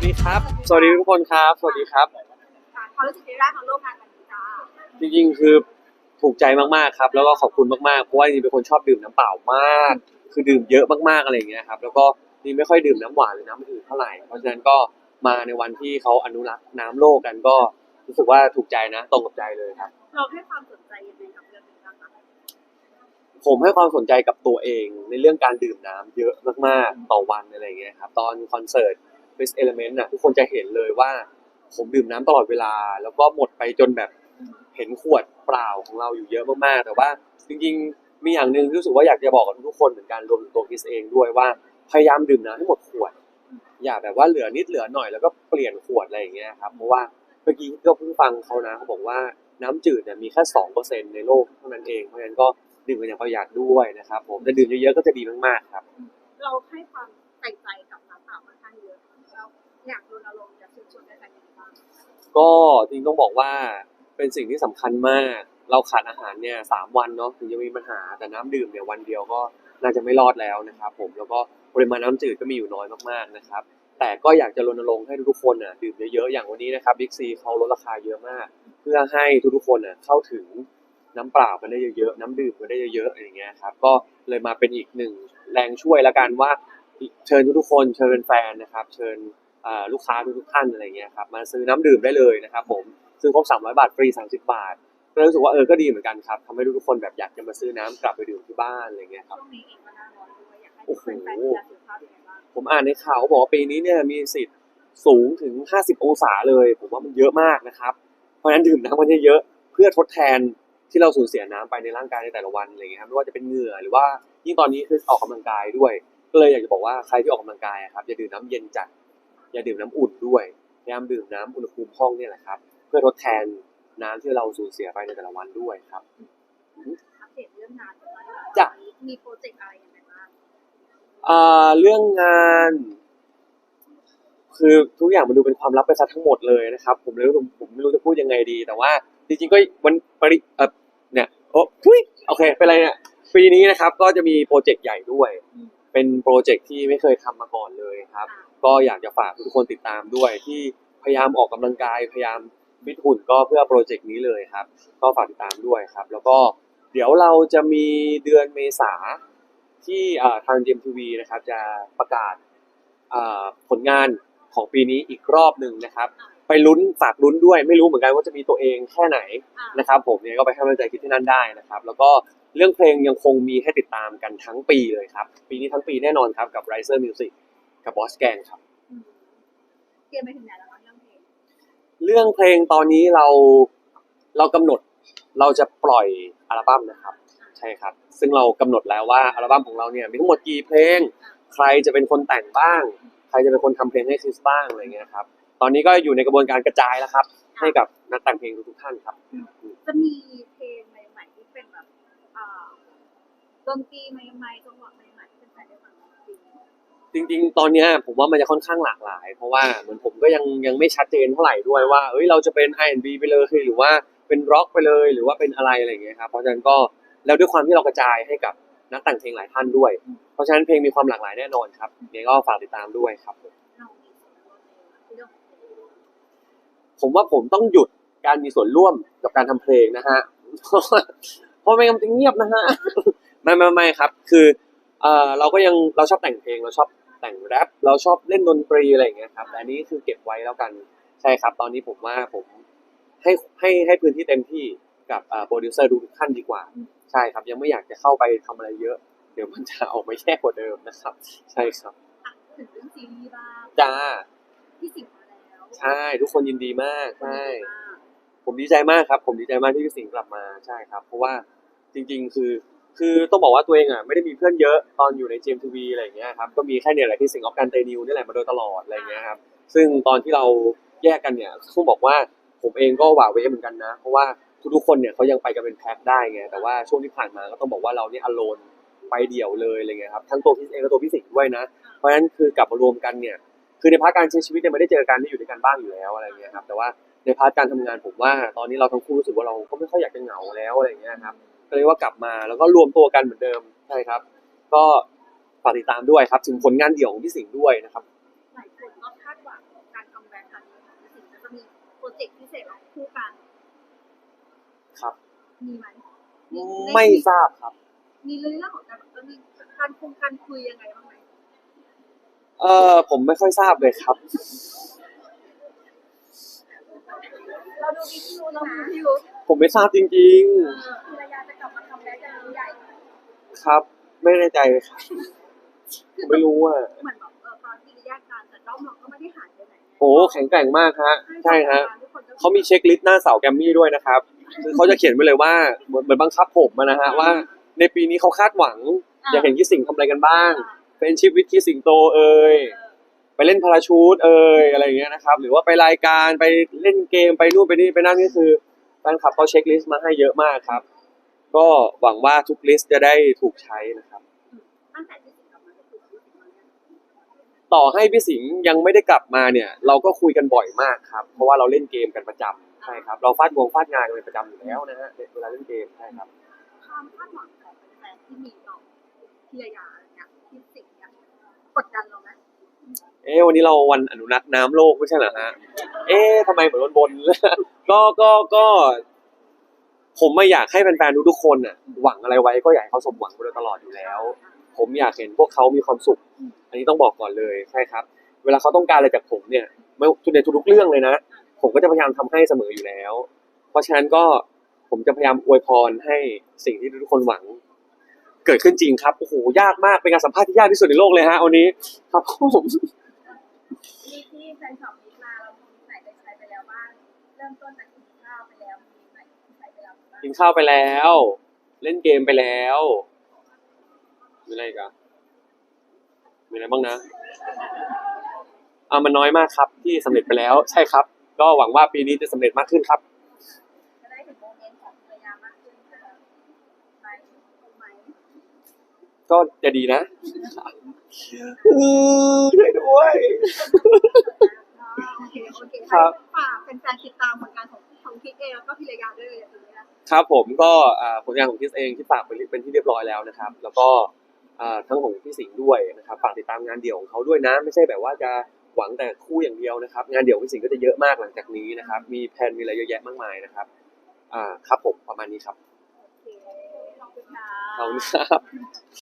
วัสดีครับ สวัสดีทุกคนครับ สวัสดีครับ ความรู้สึกที่ได้มาร่วมงานกันนี้จ้าจริงๆ คือถูกใจมากๆครับ แล้วก็ขอบคุณมากๆ เพราะว่าจริงๆเป็นคนชอบดื่มน้ำเปล่ามาก คือดื่มเยอะมากๆอะไรอย่างเงี้ยครับ แล้วก็นี่ไม่ค่อยดื่มน้ำหวานหรือน้ำอื่นเท่าไหร่ เพราะฉะนั้นก็มาในวันที่เขาอนุรักษ์น้ำโลกกันก็รู้สึกว่าถูกใจนะตรงกับใจเลยครับ เราให้ความสนใจยังไงกับเรื่องนี้บ้างคะผมให้ความสนใจกับตัวเองในเรื่องการดื่มน้ำเยอะมากๆ ต่อวันอะไรอย่างเงี้ยครับ ตอนคอนเสิร์ต Chris Element น่ะทุกคนจะเห็นเลยว่า ผมดื่มน้ำตลอดเวลา แล้วก็หมดไปจนแบบเห็นขวดเปล่าของเราอยู่เยอะมากๆ แต่ว่าจริงๆ มีอย่างหนึ่งที่รู้สึกว่าอยากจะบอกกับทุกคนเหมือนกันรวมถึงตัวคริสเองด้วยว่าพยายามดื่มน้ำให้หมดขวด อย่าแบบว่าเหลือนิดเหลือหน่อยแล้วก็เปลี่ยนขวดอะไรอย่างเงี้ยครับเพราะว่าเมื่อกี้ก็เพิ่งฟังเขานะเขาบอกว่าน้ำจืดเนี่ยมีแค่สองเปอร์เซ็นในโลกเท่านั้นเองเพราะฉะนั้นก็ดื่มกันอย่างประหยัดด้วยนะครับ ผมแต่ดื่มเยอะๆก็จะดีมากๆครับ เราให้ความใส่ใจ อยากรณรงค์อยากเชิญชวนให้ใครกันบ้างก็จริงต้องบอกว่าเป็นสิ่งที่สำคัญมาก เราขาดอาหารเนี่ยสามวันเนาะถึงจะมีปัญหาแต่น้ำดื่มเนี่ยวันเดียวก็น่าจะไม่รอดแล้วนะครับผมแล้วก็ปริมาณน้ำจืดก็มีอยู่น้อยมากๆนะครับ แต่ก็อยากจะรณรงค์ให้ทุกๆคนน่ะดื่มเยอะๆอย่างวันนี้นะครับบิ๊กซีเขาลดราคาเยอะมาก เพื่อให้ทุกๆคนน่ะเข้าถึงน้ำเปล่ากันได้เยอะๆน้ำดื่มกันได้เยอะๆอย่างเงี้ยครับก็เลยมาเป็นอีกหนึ่งแรงช่วยละกันว่า เชิญทุกๆคนเชิญแฟนๆนะครับ เชิญ ลูกค้าทุกๆท่านอะไรเงี้ยครับมาซื้อน้ำดื่มได้เลยนะครับผมซื้อครบ300 บาทฟรี 30 บาทก็รู้สึกว่าเออก็ดีเหมือนกันครับทำให้ทุกๆคนแบบอยากจะมาซื้อน้ำกลับไปดื่มที่บ้านอะไรเงี้ยครับช่วงนี้เองก็น่าร้อนด้วยอยากให้ทุกคนแฟนๆดูแลสุขภาพยังไงบ้างผมอ่านในข่าวเขาบอกว่าปีนี้เนี่ยมีสิทธิ์สูงถึง 50 องศาเลย ผมว่ามันเยอะมากนะครับ เพราะฉะนั้นดื่มน้ำกันเยอะๆเพื่อทดแทนที่เราสูญเสียน้ำไปในร่างกายในแต่ละวันอะไรอย่างเงี้ยครับไม่ว่าจะเป็นเหงื่อหรือว่ายิ่งตอนนี้คือออกกำลังกายด้วย ก็เลยอยากจะบอกว่าใครที่ออกกำลังกายอะครับอย่าดื่มน้ำเย็นจัด อย่าดื่มน้ำอุ่นด้วยพยายามดื่มน้ำอุณหภูมิห้องเนี่ยแหละครับ เพื่อทดแทนน้ำที่เราสูญเสียไปในแต่ละวันด้วยครับอัปเดตเรื่องงานกันบ้างจ้ะมีโปรเจกต์อะไรยังไงบ้างอ่าเรื่องงาน คือทุกอย่างมันดูเป็นความลับไปซะทั้งหมดเลยนะครับ ผมเลยผมผมไม่รู้จะพูดยังไงดี แต่ว่าจริงๆก็วันปริเออเนี่ยโอ้ทุยโอเคเป็นไรเนี่ยปีนี้นะครับก็จะมีโปรเจกต์ใหญ่ด้วย เป็นโปรเจกต์ที่ไม่เคยทำมาก่อนเลยครับ ก็อยากจะฝากทุกคนติดตามด้วย ที่พยายามออกกำลังกายพยายามฟิตหุ่นก็เพื่อโปรเจกต์นี้เลยครับ ก็ฝากติดตามด้วยครับ แล้วก็เดี๋ยวเราจะมีเดือนเมษาที่ทาง GMTV นะครับจะประกาศผลงานของปีนี้อีกรอบหนึ่งนะครับ ไปลุ้นฝากลุ้นด้วยไม่รู้เหมือนกันว่าจะมีตัวเองแค่ไหนนะครับผมเนี่ยก็ไปให้กำลังใจคิดที่นั่นได้นะครับ แล้วก็เรื่องเพลงยังคงมีให้ติดตามกันทั้งปีเลยครับ ปีนี้ทั้งปีแน่นอนครับกับ Riser Music กับ Boss Gang ครับอืมเตรียมไปถึงไหนแล้วบ้างเรื่องเพลงเรื่องเพลงตอนนี้เราเรากำหนดเราจะปล่อยอัลบั้มนะครับ ใช่ครับ ซึ่งเรากำหนดแล้วว่าอัลบั้มของเราเนี่ยมีทั้งหมดกี่เพลง ใครจะเป็นคนแต่งบ้าง ใครจะเป็นคนทำเพลงให้คริสบ้างอะไรเงี้ยครับ ตอนนี้ก็อยู่ในกระบวนการกระจายแล้วครับ ให้กับนักแต่งเพลงทุกๆท่านครับ จะมีเพลงใหม่ๆที่เป็นแบบอ่าดนตรีใหม่ๆจังหวะใหม่ๆที่เป็นแฟนได้ฟังจริง จริง ๆ ตอนเนี้ยผมว่ามันจะค่อนข้างหลากหลาย เพราะว่าเหมือนผมก็ยังยังไม่ชัดเจนเท่าไหร่ด้วยว่าเอ้ยเราจะเป็น R&B ไปเลยหรือว่าเป็นร็อกไปเลยหรือว่าเป็นอะไรอะไรอย่างเงี้ยครับเพราะฉะนั้นก็แล้วด้วยความที่เรากระจายให้กับนักแต่งเพลงหลายท่านด้วย เพราะฉะนั้นเพลงมีความหลากหลายแน่นอนครับยังไงก็ฝากติดตามด้วยครับผมเรามีส่วนร่วมในเรื่องของเพลงผมว่าผมต้องหยุดการมีส่วนร่วมกับการทำเพลงนะฮะเพราะไม่งั้นจะเงียบนะฮะไม่ไม่ไม่ครับ คือเอ่อเราก็ยังเราชอบแต่งเพลงเราชอบ แต่งแรปเราชอบเล่นดนตรีอะไรอย่างเงี้ยครับแต่อันนี้คือเก็บไว้แล้วกันใช่ครับ ตอนนี้ผมว่าผมให้ให้ให้พื้นที่เต็มที่กับโปรดิวเซอร์ทุกท่านดีกว่า ใช่ครับ ยังไม่อยากจะเข้าไปทำอะไรเยอะ เดี๋ยวมันจะออกมาแย่กว่าเดิมนะครับ ใช่ครับอะถึงเรื่องซีรีส์บ้างจ้าพี่สิงห์มาแล้วใช่ทุกคนยินดีมากใช่มากผมดีใจมากครับ ผมดีใจมากที่พี่สิงห์กลับมาใช่ครับ เพราะว่าจริง ๆ คือ คือต้องบอกว่าตัวเองอะไม่ได้มีเพื่อนเยอะตอนอยู่ใน GMTV อะไรอย่างเงี้ยครับก็มีแค่เนี่ยแหละที่สิงออฟกันเตนิวนี่แหละมาโดยตลอดอะไรอย่างเงี้ยครับซึ่งตอนที่เราแยกกันเนี่ยต้องบอกว่าผมเองก็หวาดเวเหมือนกันนะ เพราะว่าทุกๆคนเนี่ยเขายังไปกันเป็นแพ็คได้ไงแต่ว่าช่วงที่ผ่านมาก็ต้องบอกว่าเราเนี่ยอโลนไปเดี่ยวเลยอะไรเงี้ยครับทั้งตัวพี่เองและตัวพี่สิงห์ด้วยนะ เพราะฉะนั้นคือกลับมารวมกันเนี่ยคือในพาร์ทการใช้ชีวิตเนี่ยไม่ได้เจอกันได้อยู่ด้วยกันบ้างอยู่แล้วอะไรเงี้ยครับแต่ว่าในพาร์ทการทำงานผมว่า ตอนนี้เราทั้งคู่รู้สึกว่าเราก็ไม่ค่อยอยากจะเหงาแล้วอะไรเงี้ยครับ ก็เลยว่ากลับมาแล้วก็รวมตัวกันเหมือนเดิมใช่ครับ ก็ฝากติดตามด้วยครับ ถึงผลงานเดี่ยวของพี่สิงห์ด้วยนะครับหลายคนก็คาดหวังกรเจกต์พิเศษของคู่กันครับ มีไหมไม่ทราบครับ มีเรื่องของการแบบมีการคงการคุยยังไงบ้างไหมเออผมไม่ค่อยทราบเลยครับ เราดูมีพี่รู้เราดูพี่รู้ผมไม่ทราบจริงภรรยาจะ กลับมาทำแล้วจะรู้ใหญ่ๆครับ ไม่แน่ใจเลยครับผมไม่รู้อะเหมือนแบบเออตอนที่แยกกันแต่ด้อมเราก็ไม่ได้หายไปไหนโอ้แข็งแกร่งมากฮะใช่ฮะเขามีเช็คลิสต์หน้าเสาแกรมมี่ด้วยนะครับคือเขาจะเขียนไว้เลยว่าเหมือนเหมือนบังคับผมอะนะฮะว่า ในปีนี้เขาคาดหวัง อยากเห็นคิดสิ่งทำอะไรกันบ้าง เป็นชีวิตคิดสิงโตเอ่ยไปเล่นพาราชูตเอ่ยอะไรอย่างเงี้ยนะครับ หรือว่าไปรายการไปเล่นเกมไปนู่นไปนี่ไปนั่นนี่คือแฟนคลับเขาเช็คลิสต์มาให้เยอะมากครับ ก็หวังว่าทุกลิสต์จะได้ถูกใช้นะครับ ตั้งแต่ที่สิงกลับมาก็คือที่สิงมาเนี่ยต่อให้พี่สิงห์ยังไม่ได้กลับมาเนี่ย เราก็คุยกันบ่อยมากครับ เพราะว่าเราเล่นเกมกันประจำใช่ครับ เราฟาดวงฟาดงานกันเป็นประจำอยู่แล้วนะฮะเวลาเล่นเกมใช่ครับ ความคาดหวังของแฟนๆที่มีต่อพิรยาเนี่ยที่สิงเนี่ยกดดันเราไหมเอ๊ะวันนี้เราวันอนุรักษ์น้ำโลกไม่ใช่เหรอฮะ เอ๊ะทำไมเหมือนบนๆก็ก็ก็ ผมไม่อยากให้แฟนๆทุกๆคนน่ะหวังอะไรไว้ก็อยากให้เขาสมหวังไปโดยตลอดอยู่แล้ว ผมอยากเห็นพวกเขามีความสุข อันนี้ต้องบอกก่อนเลยใช่ครับ เวลาเขาต้องการอะไรจากผมเนี่ยไม่ในทุกๆเรื่องเลยนะ ผมก็จะพยายามทำให้เสมออยู่แล้ว เพราะฉะนั้นก็ผมจะพยายามอวยพรให้สิ่งที่ทุกคนหวัง เกิดขึ้นจริงครับโอ้โหยากมากเป็นการสัมภาษณ์ที่ยากที่สุดในโลกเลยฮะวันนี้ ครับผมมีที่แฟนคลับมีมาเรามีไหนได้ใช้ไปแล้วบ้างเริ่มต้นจาก กินข้าวไปแล้ว เล่นเกมไปแล้วมีอะไรอีกอะมีอะไรบ้างนะอ่ามันน้อยมากครับ ที่สำเร็จไปแล้ว ใช่ครับ ก็หวังว่าปีนี้จะสำเร็จมากขึ้นครับจะได้เห็นโมเมนต์ของภรรยามากขึ้นจะไหมไหมก็จะดีนะอือช่วยด้วยอ๋อโอเคโอเคครับฝากเป็นแฟนๆติดตามผลงานของของ คิดเองแล้วก็พิรยาด้วยเลยอย่างนี้นะครับผมก็อ่าผลงานของคิสเองที่ฝากไปเป็นที่เรียบร้อยแล้วนะครับ แล้วก็อ่าทั้งของพี่สิงห์ด้วยนะครับฝากติดตามงานเดี่ยวของเขาด้วยนะ ไม่ใช่แบบว่าจะหวังแต่คู่อย่างเดียวนะครับ งานเดี่ยวของพี่สิงห์ก็จะเยอะมากหลังจากนี้นะครับ มีแผนมีอะไรเยอะแยะมากมายนะครับอ่าครับผมประมาณนี้ครับโอเคขอบคุณค่ะขอบคุณครับ